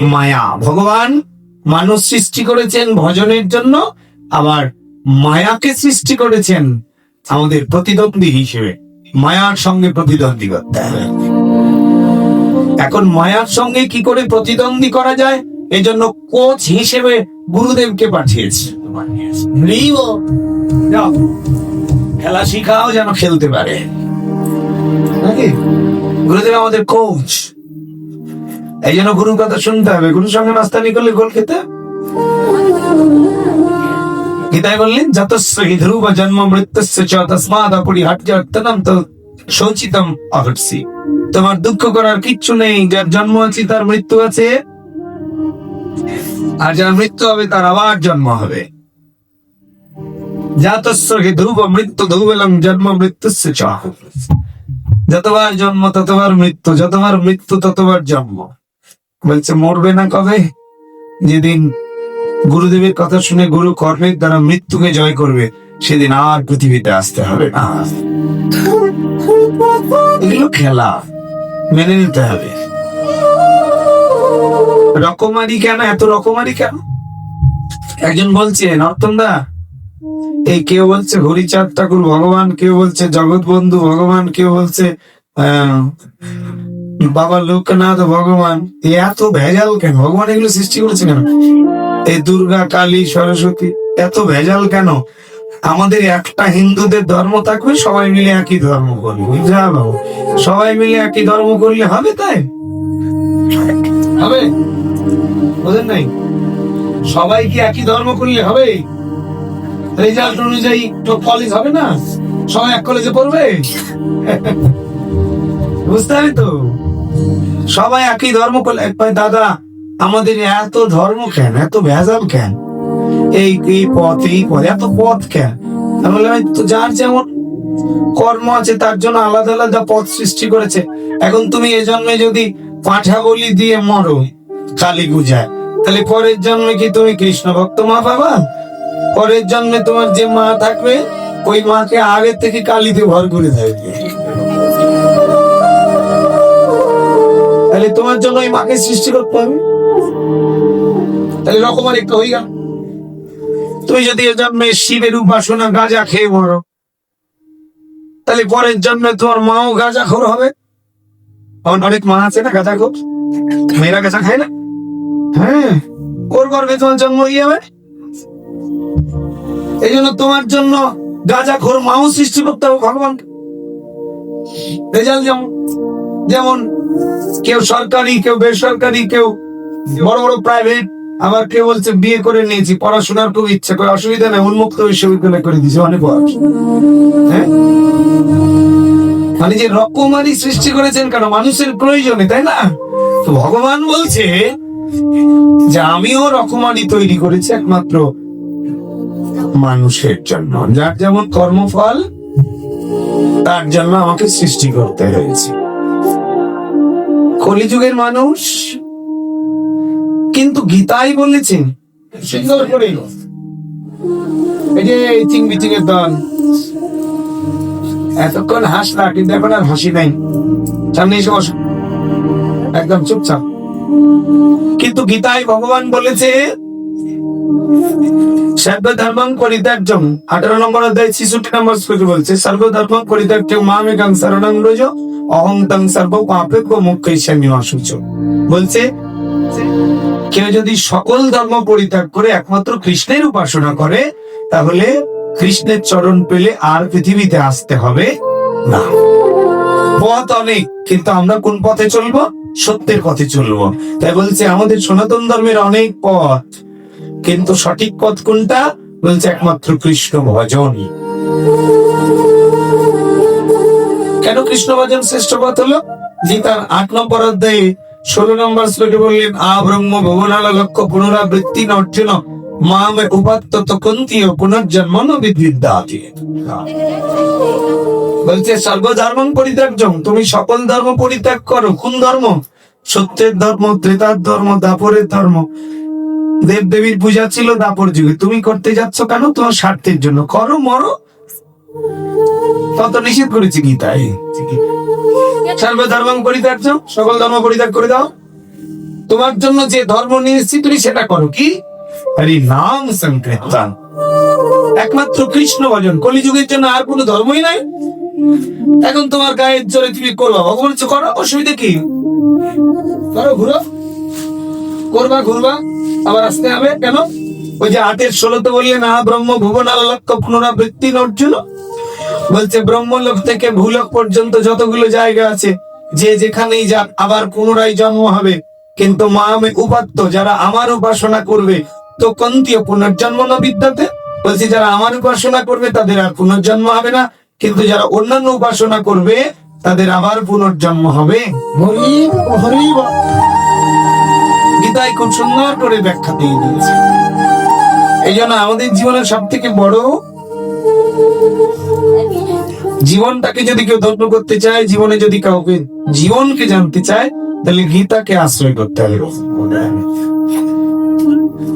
মায়া। ভগবান মানুষ সৃষ্টি করেছেন ভজনের জন্য, আবার মায়াকে সৃষ্টি করেছেন আমাদের প্রতিদ্বন্দ্বী হিসেবে। মায়ার সঙ্গে প্রতিদ্বন্দ্বী করতে হবে। এখন মায়ার সঙ্গে কি করে প্রতিদ্বন্দ্বী করা যায়? এই জন্য কোচ হিসেবে গুরুদেবকে পাঠিয়েছে। খেলা শিখাও যেন খেলতে পারে। গুরুদেব আমাদের কোচ। এই জন্য গুরুর কথা শুনতে হবে। গুরুর সঙ্গে নাস্তানি করলে গোল খেতে? গীতায় বললেন ধ্রুব জন্ম তসমাদ তোমার দুঃখ করার কিচ্ছু নেই, যার জন্ম আছে তার মৃত্যু আছে। আর যার মৃত্যু হবে তার আবার জন্ম হবে। জাতস্রী ধ্রুব মৃত্যু ধ্রুবলং জন্ম মৃত্যুস্য চ যতবার জন্ম ততবার মৃত্যু, যতবার মৃত্যু ততবার জন্ম। বলছে মরবে না কবে? যেদিন গুরুদেবের কথা শুনে গুরু কর্মের দ্বারা মৃত্যুকে জয় করবে সেদিন আর পৃথিবীতে আসতে হবে না। এগুলো খেলা। মেনে নিতে হবে। রকমারি কেন? এত রকমারি কেন? একজন বলছে নর্তন দা এই কেউ বলছে হরিচাঁদ ঠাকুর ভগবান কেউ বলছে জগৎ বন্ধু ভগবান কেউ বলছে আহ, বাবা লোকনাথ ভগবান এত ভেজাল কেন? ভগবান এগুলো সৃষ্টি করেছে কেন? এই দুর্গা, কালী, সরস্বতী, এত ভেজাল কেন? আমাদের একটা হিন্দুদের ধর্ম থাকবে, সবাই মিলে একই ধর্ম করবে পারব সবাই মিলে একই ধর্ম করলে হবে তাই? হবে? বোঝেন নাই? সবাই কি একই ধর্ম করলে হবে? রেজাল্ট অনুযায়ী তো কলেজ হবে না? সবাই এক কলেজে পড়বে? বুঝতে হবে তো? সবাই একই ধর্ম করলে দাদা, আমাদের এত ধর্ম কেন? এত ভেজাল কেন? এই এই পথ এই পথ, এত পথ কেন? তো যার যেমন কর্ম আছে, তার জন্য আলাদা আলাদা পথ সৃষ্টি করেছে। এখন তুমি এ জন্মে যদি পাঠা বলি দিয়ে মরো, কালী পূজায় তাহলে পরের জন্মে কি তুমি কৃষ্ণ ভক্ত মা পাবা? পরের জন্মে তোমার যে মা থাকবে, ওই মাকে আগের থেকে কালিতে ভর করে থাকবে। তাহলে তোমার জন্য ওই মাকে সৃষ্টি করতে হবে। তাহলে রকমার একটা গেল। তুমি যদি এ জন্মে শিবের উপাসনা গাঁজা খেয়ে মরো, তাহলে পরের জন্মে তোমার মাও গাঁজা খোর হবে। আমার অনেক মা আছে না গাঁজা খোর। মেয়েরা গাঁজা খায় না। হ্যাঁ ওর গর্ভে তোমার জন্ম হয়ে যাবে। এই জন্য তোমার জন্য গাঁজা খোর মাও সৃষ্টি করতে হবে ভগবান রেজাল্ট যেমন যেমন কেউ সরকারি, কেউ বেসরকারি, কেউ বড় বড় প্রাইভেট আবার কেউ বলছে, বিয়ে করে নিয়েছি, পড়াশোনার খুব ইচ্ছা করে, অসুবিধা নেই, উন্মুক্ত বিশ্ববিদ্যালয় করে দিয়েছে, অনেক বয়স হ্যাঁ? মানে যে রকমারি সৃষ্টি করেছেন কেন? মানুষের প্রয়োজনে, তাই না? তো ভগবান বলছে যে, আমিও রকমারি তৈরি করেছি একমাত্র মানুষের জন্য। যার যেমন কর্মফল, তার জন্য আমাকে সৃষ্টি করতে হয়েছে। কলিযুগের মানুষ। কিন্তু গীতাই বলেছেন সুন্দর করে। এই যে চিং বিচিং এর দল। এতক্ষণ হাসলা, কিন্তু এখন আর হাসি নাই। সামনে এসে বসো। একদম চুপচাপ। কিন্তু গীতায় ভগবান বলেছে, সর্বধর্মং পরিত্যাজ্যম আঠারো নম্বর অধ্যায়, ছিষট্টি নম্বর শ্লোকে বলছে, সর্বধর্মং পরিত্যাজ্যম মামেকাং শরণং ব্রজ অহং তং সর্ব পাপেভ্য মুখ্য অসুচ বলছে, কেউ যদি সকল ধর্ম পরিত্যাগ করে, একমাত্র কৃষ্ণের উপাসনা করে, তাহলে কৃষ্ণের চরণ পেলে আর পৃথিবীতে আসতে হবে না। পথ অনেক, কিন্তু আমরা কোন পথে চলবো? সত্যের পথে চলবো। তাই বলছে, আমাদের সনাতন ধর্মের অনেক পথ, কিন্তু সঠিক পথ কোনটা? বলছে, একমাত্র কৃষ্ণ ভজন। কৃষ্ণ ভজন শ্রেষ্ঠ পথ হলো গীতার আট নম্বর অধ্যায়ে ষোলো নম্বর শ্লোকে বললেন, আ ব্রহ্ম ভবনাল লক্ষ্য পুনরাবৃত্তি অর্জুন মামে উপাত্ত কন্তীয় পুনর্জন্ম বিদ্যাতি বলছে, সর্বধর্ম পরিত্যাগ তুমি সকল ধর্ম পরিত্যাগ করো। কোন ধর্ম? সত্যের ধর্ম, ত্রেতার ধর্ম, দাপরের ধর্ম। দেব দেবীর পূজা ছিল দাপর যুগে। তুমি করতে যাচ্ছ কেন? তোমার স্বার্থের জন্য। করো, মরো। তত নিষেধ পরিত্যাগ সকল ধর্ম পরিত্যাগ করে দাও। তোমার জন্য যে ধর্ম নিয়ে এসেছি তুমি সেটা করো কি? হরি নাম সংকীর্তন। একমাত্র কৃষ্ণ ভজন। কলিযুগের জন্য আর কোনো ধর্মই নাই। এখন তোমার গায়ের জোরে তুমি করবা। ভগবান করো, অসুবিধা কি? করো, ঘুরো। করবা, ঘুরবা। আবার আসতে হবে। কেন? ওই যে আটের ষোলোতে বললে না ব্রহ্ম ভুবন লক্ষ্য পুনরাবৃত্তি অর্জুন বলছে ব্রহ্মলোক থেকে ভূলোক পর্যন্ত যতগুলো জায়গা আছে যে যেখানেই যাক আবার পুনরায় জন্ম হবে। কিন্তু মা আমি উপাত্ত যারা আমার উপাসনা করবে তো কন্তীয় পুনর্জন্ম না বিদ্যাতে? বলছি যারা আমার উপাসনা করবে তাদের আর পুনর্জন্ম হবে না। কিন্তু যারা অন্যান্য উপাসনা করবে তাদের আবার পুনর্জন্ম হবে। গীতায় খুব সুন্দর করে ব্যাখ্যা দিয়ে দিয়েছে। এই জন্য আমাদের জীবনের সব থেকে বড় জীবনটাকে যদি কেউ ধন্য করতে চায়, জীবনে যদি কাউকে জীবনকে জানতে চায়, তাহলে গীতাকে আশ্রয় করতে হবে।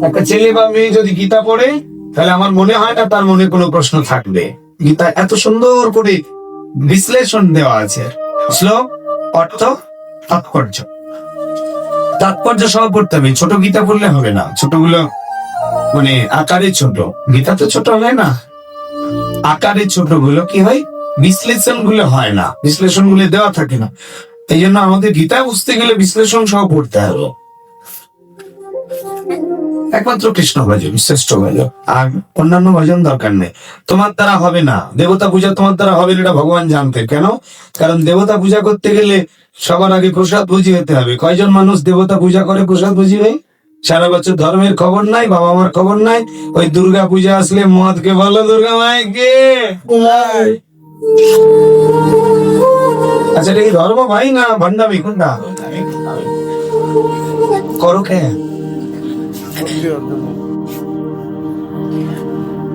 একটা ছেলে বা মেয়ে যদি গীতা পড়ে, তাহলে আমার মনে হয় না তার মনে কোনো প্রশ্ন থাকবে। গীতা এত সুন্দর করে বিশ্লেষণ দেওয়া আছে। শ্লোক অর্থ, তাৎপর্য। তাৎপর্য সহ পড়তে হবে। ছোট গীতা পড়লে হবে না। ছোটগুলো মানে আকারে ছোট। গীতা তো ছোট হয় না। আকারে ছোটগুলো কি হয়? বিশ্লেষণগুলো হয় না, বিশ্লেষণগুলো দেওয়া থাকে না। এই জন্য আমাদের গীতা বুঝতে গেলে বিশ্লেষণ সহ পড়তে হবে। একমাত্র কৃষ্ণ ভজন, শ্রেষ্ঠ ভজন। আর অন্যান্য ভজন দরকার নেই। তোমার দ্বারা হবে না। দেবতা পূজা তোমার দ্বারা হবে এটা ভগবান জানতে কেন? কারণ দেবতা পূজা করতে গেলে সবার আগে প্রসাদ ভুজি হতে হবে। কয়জন মানুষ দেবতা পূজা করে প্রসাদ ভুজি নেই? সারা বছর ধর্মের খবর নাই বাবা মার খবর নাই। ওই দুর্গা পূজা আসলে মদ মদকে বলো, দুর্গা মাইকে আচ্ছা এটা কি ধর্ম? ভাই না ভণ্ডামি? কোনটা? করো কে?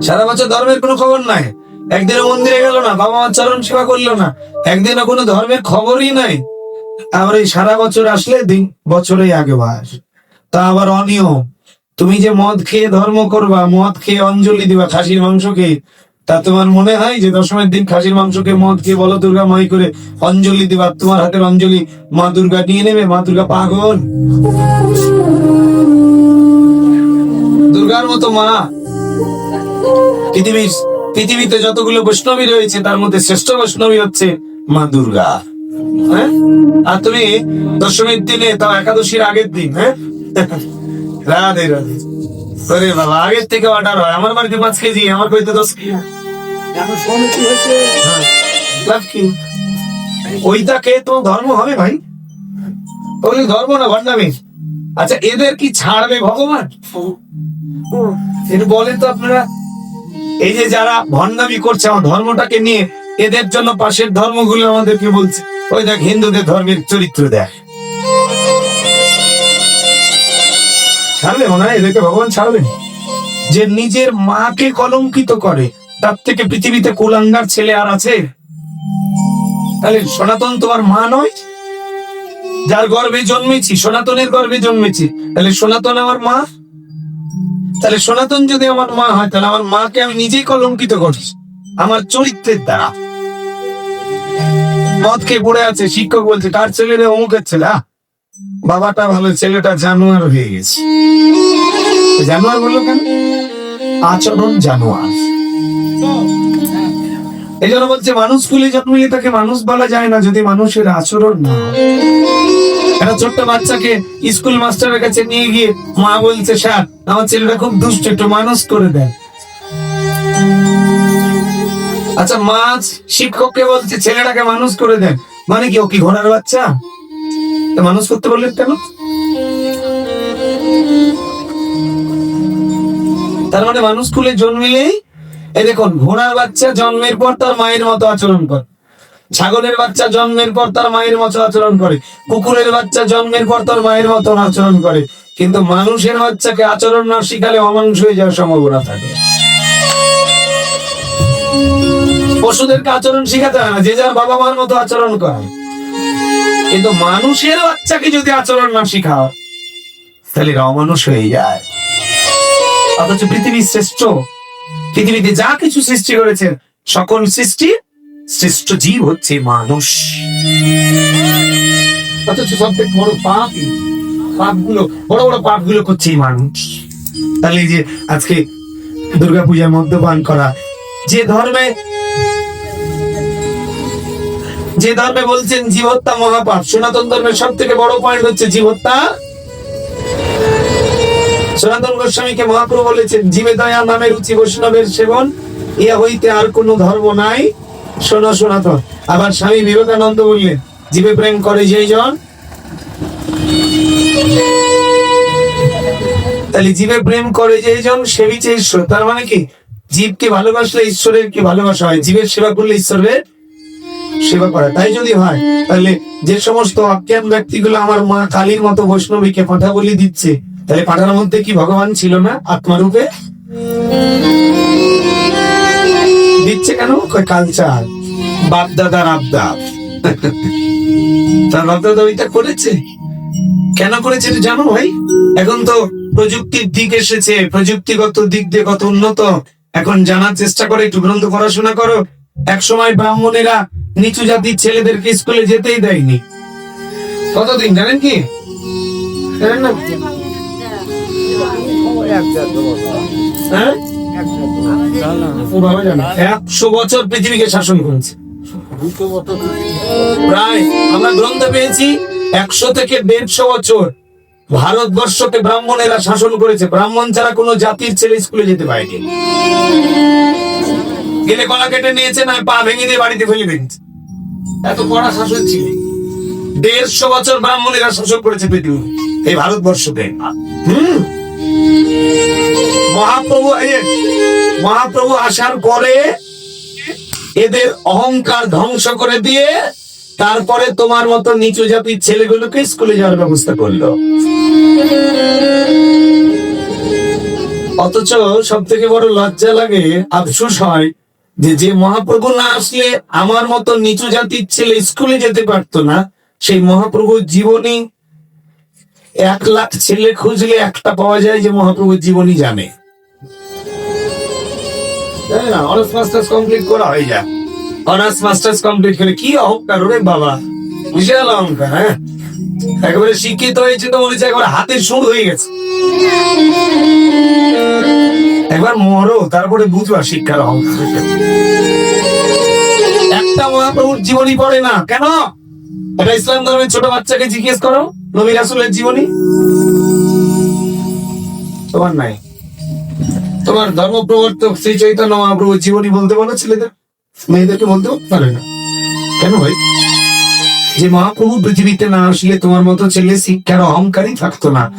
সারা বছর ধর্মের কোনো খবর নাই। একদিনও মন্দিরে গেল না, বাবা মার চরণ সেবা করল না। একদিনও কোনো ধর্মের খবরই নাই। আবার এই সারা বছর আসলে দিন বছরেই আগে বাস তা আবার অনিয়ম। তুমি যে মদ খেয়ে ধর্ম করবা, মদ খেয়ে অঞ্জলি দিবা, খাসির মাংস খেয়ে তা তোমার মনে হয় যে দশমের দিন খাসির মাংসকে মদ খেয়ে বলো দুর্গা মাই করে অঞ্জলি দিবা? তোমার হাতের অঞ্জলি মা দুর্গা নিয়ে নেবে? মা দুর্গা পাগল। দুর্গার মতো মা। পৃথিবীর পৃথিবীতে যতগুলো বৈষ্ণবী রয়েছে, তার মধ্যে শ্রেষ্ঠ বৈষ্ণবী হচ্ছে মা দুর্গা। হ্যাঁ? আর তুমি দশমীর দিনে তাও একাদশীর আগের দিন হ্যাঁ? রাধে রাধে। বাবা, আগের থেকে অর্ডার হয়। আমার বাড়িতে পাঁচ কেজি, আমার বাড়িতে দশ কেজি। হ্যাঁ, তো ধর্ম হবে ভাই। ধর্ম না ভণ্ডামি? আচ্ছা এদের কি ছাড়বে ভগবান? তো আপনারা এই যে যারা ভণ্ডামি করছে আমার ধর্মটাকে নিয়ে এদের জন্য পাশের ধর্মগুলো আমাদেরকে বলছে। ওই দেখ হিন্দুদের ধর্মের চরিত্র দেখ। ছাড়বে মনে হয়? এদেরকে ভগবান ছাড়বেন? যে নিজের মাকে কলঙ্কিত করে তার থেকে পৃথিবীতে কুলাঙ্গার ছেলে আর আছে? তাহলে সনাতন তোমার মা নয়? যার গর্ভে জন্মেছি, সনাতনের গর্ভে জন্মেছি, তাহলে সনাতন আমার মা? তাহলে সনাতন যদি আমার মা হয়, তাহলে আমার মাকে আমি নিজেই কলঙ্কিত করছি আমার চরিত্রের দ্বারা। মদ খেয়ে পড়ে আছে, শিক্ষক বলছে কার ছেলে রে, অমুকের ছেলে বাবাটা ভালো, ছেলেটা জানোয়ার হয়ে গেছে। জানোয়ার বলল কেন? আচরণ জানোয়ার। এই জন্য বলছে, মানুষ কুলে জন্মিলে তাকে মানুষ বলা যায় না যদি মানুষের আচরণ না একটা ছোট্ট বাচ্চাকে স্কুল মাস্টারের কাছে নিয়ে গিয়ে মা বলছে, স্যার, আমার ছেলেটা খুব দুষ্ট, একটু মানুষ করে দেন। আচ্ছা মা শিক্ষককে বলছে, ছেলেটাকে মানুষ করে দেন। মানে কি, ও কি ঘোড়ার বাচ্চা? মানুষ করতে বললেন কেন? তার মানে মানুষ কুলে জন্মিলেই এই দেখুন, ঘোড়ার বাচ্চা জন্মের পর তার মায়ের মতো আচরণ করে। ছাগলের বাচ্চা জন্মের পর তার মায়ের মতো আচরণ করে। কুকুরের বাচ্চা জন্মের পর তার মায়ের মতো আচরণ করে। কিন্তু মানুষের বাচ্চাকে আচরণ না শিখালে অমানুষ হয়ে যাওয়ার সম্ভাবনা থাকে। পশুদেরকে আচরণ শিখাতে হয় না, যে যার বাবা মার মতো আচরণ করে। কিন্তু মানুষের বাচ্চাকে যদি আচরণ না শিখাও, তাহলে অমানুষ হয়ে যায়। অথচ পৃথিবীর শ্রেষ্ঠ পৃথিবীতে যা কিছু সৃষ্টি করেছে সকল সৃষ্টি শ্রেষ্ঠ জীব হচ্ছে মানুষ। অথচ সব থেকে বড় পাপই পাপগুলো, বড় বড় পাপগুলো করছে মানুষ। তাহলে যে আজকে দুর্গাপূজায় মদ্যপান করা, যে ধর্মে যে ধর্মে বলছেন জীবহত্যা মহাপাপ, সনাতন ধর্মের সব থেকে বড় পয়েন্ট হচ্ছে জীবহত্যা সনাতন গোস্বামীকে মহাপ্রভু বলেছেন, জীবে দয়া নামে রুচি বৈষ্ণবের সেবন ইয়া হইতে আর কোনো ধর্ম নাই। শোনো সনাতন, আবার স্বামী বিবেকানন্দ বললেন, জীবে প্রেম করে যেই জন। তাহলে জীবে প্রেম করে যেই জন সেবিছে ঈশ্বর। তার মানে কি? জীবকে ভালোবাসলে ঈশ্বরের কি ভালোবাসা হয়? জীবের সেবা করলে ঈশ্বরের সেবা করা। তাই যদি হয়, তাহলে যে সমস্ত অজ্ঞান ব্যক্তিগুলো আমার মা কালীর মতো বৈষ্ণবীকে কথা বলি দিচ্ছে তাহলে পাঠানোর মধ্যে কি ভগবান ছিল না আত্মারূপে? দিচ্ছে কেন? কালচার। বাপ দাদার তার বাপ দাদা ওইটা করেছে। কেন করেছে জানো ভাই? এখন তো প্রযুক্তির দিক এসেছে, প্রযুক্তিগত দিক দিয়ে কত উন্নত। এখন জানার চেষ্টা করে, একটু গ্রন্থ পড়াশোনা করো। এক সময় ব্রাহ্মণেরা নিচু জাতির ছেলেদেরকে স্কুলে যেতেই দেয়নি। কতদিন জানেন কি? জানেন না। একশো বছর পৃথিবীকে শাসন করেছে। প্রায় আমরা গ্রন্থ পেয়েছি, একশো থেকে দেড়শো বছর ভারতবর্ষকে ব্রাহ্মণেরা শাসন করেছে। ব্রাহ্মণ ছাড়া কোনো জাতির ছেলে স্কুলে যেতে পারেনি। গেলে গলা কেটে নিয়েছে না পা ভেঙে দিয়ে বাড়িতে ফেলে দিয়েছে। এত কড়া শাসন ছিল। দেড়শো বছর ব্রাহ্মণেরা শাসন করেছে পৃথিবী এই ভারতবর্ষকে হুম? মহাপ্রভু মহাপ্রভু আসার পরে এদের অহংকার ধ্বংস করে দিয়ে তারপরে তোমার মতো নিচু জাতির ছেলেগুলোকে স্কুলে যাওয়ার ব্যবস্থা করল। অথচ সব থেকে বড় লজ্জা লাগে, আফসোস হয় যে যে মহাপ্রভু না আসলে আমার মতো নিচু জাতির ছেলে স্কুলে যেতে পারতো না, সেই মহাপ্রভুর জীবনী এক লাখ ছেলে খুঁজলে একটা পাওয়া যায় যে মহাপ্রভুর জীবনী জানে। না? অনার্স মাস্টার্স কমপ্লিট করা হয়ে যায়। অনার্স মাস্টার্স কমপ্লিট করে কি অহংকার ওরে বাবা। বিশাল অহংকার হ্যাঁ? একেবারে শিক্ষিত হয়েছে তো মনে হচ্ছে একবার হাতে সুর হয়ে গেছে। একবার মরো, তারপরে বুঝবা শিক্ষার অহংকার একটা মহাপ্রভুর জীবনী পড়ে না। কেন? এটা ইসলাম ধর্মের ছোট বাচ্চাকে জিজ্ঞেস করো। নবী রাসুলের জীবনী? তোমার নাই। তোমার ধর্ম প্রবর্তক শ্রী চৈতন্য মহাপ্রভুর জীবনী বলতে বলো ছেলেদের। মেয়েদেরকে বলতে পারে না। কেন ভাই? যে মহাপ্রভু পৃথিবীতে না আসলে তোমার মতো ছেলে শিক্ষার অহংকারই থাকতো না।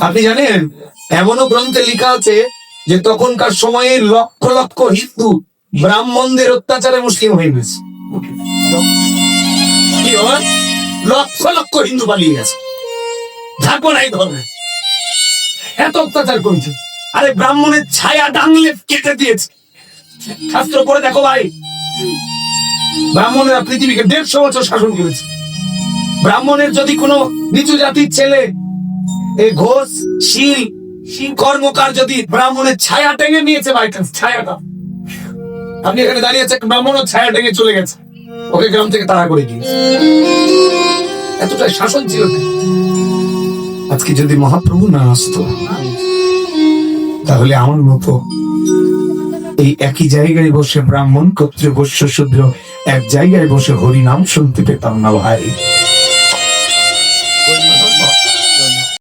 আপনি জানেন, এমনও গ্রন্থে লেখা আছে যে তখনকার সময়ে লক্ষ লক্ষ হিন্দু ব্রাহ্মণদের অত্যাচারে মুসলিম হয়ে গেছে। কি লক্ষ লক্ষ হিন্দু পালিয়ে গেছে। থাকব না এই ধর্মে এত অত্যাচার করেছে। আরে ব্রাহ্মণের ছায়া ডাঙলে কেটে দিয়েছে। শাস্ত্র পড়ে দেখো ভাই। ব্রাহ্মণেরা পৃথিবীকে দেড়শো বছর শাসন করেছে। ব্রাহ্মণের যদি কোনো নিচু জাতির ছেলে এই ঘোষ শীল কর্মকার যদি ব্রাহ্মণের ছায়া টেঙে নিয়েছে চান্স ছায়াটা। আপনি এখানে দাঁড়িয়ে আছে ব্রাহ্মণের ছায়া টেঙে চলে গেছে। ওকে গ্রাম থেকে তাড়া করে দিয়েছে এতটা শাসন ছিল আজকে যদি মহাপ্রভু না আসতো, তাহলে আমার মতো এই একই জায়গায় বসে ব্রাহ্মণ ক্ষত্রিয় বৈশ্য শুদ্র, এক জায়গায় বসে হরিনাম শুনতে পেতাম না ভাই।